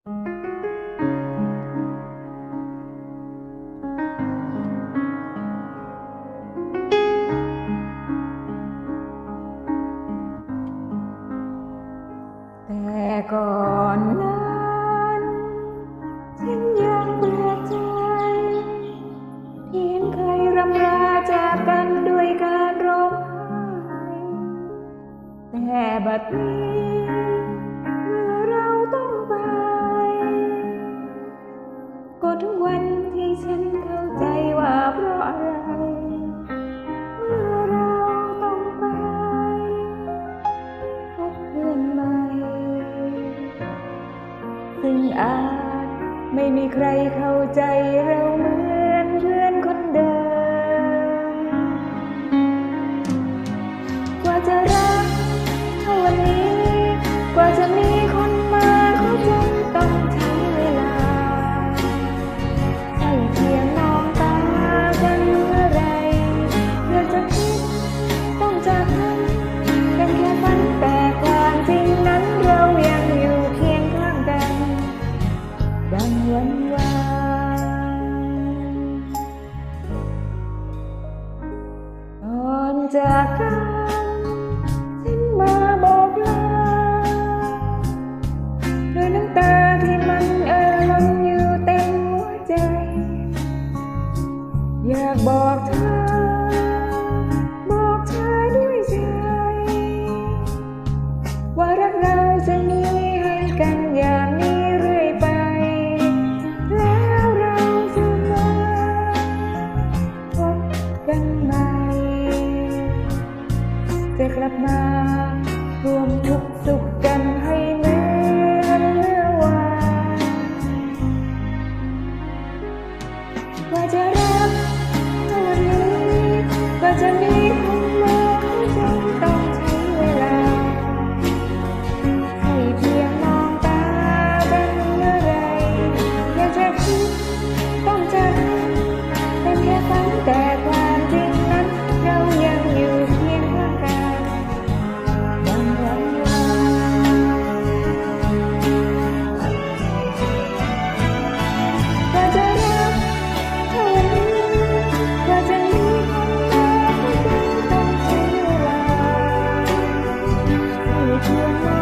แต่ก่อนนั้นฉันยังแปลใจเพีเคยรำลาจากกันดยการร้องไห้แต่บัดนี้ ก็ทุกวันที่ฉันเข้าใจว่าเพราะอะไร เมื่อเราต้องไปพบเพื่อนใหม่ ซึ่งอาจไม่มีใครเข้าใจเราเหมือนเพื่อนคน จากกันฉันมาบอกลาด้วยน้ำตาที่มันเอ่อล้นอยู่เต็มหัวใจ อยากบอกเธอ จะกลับมา รวมทุกสุขกันให้ Thank you.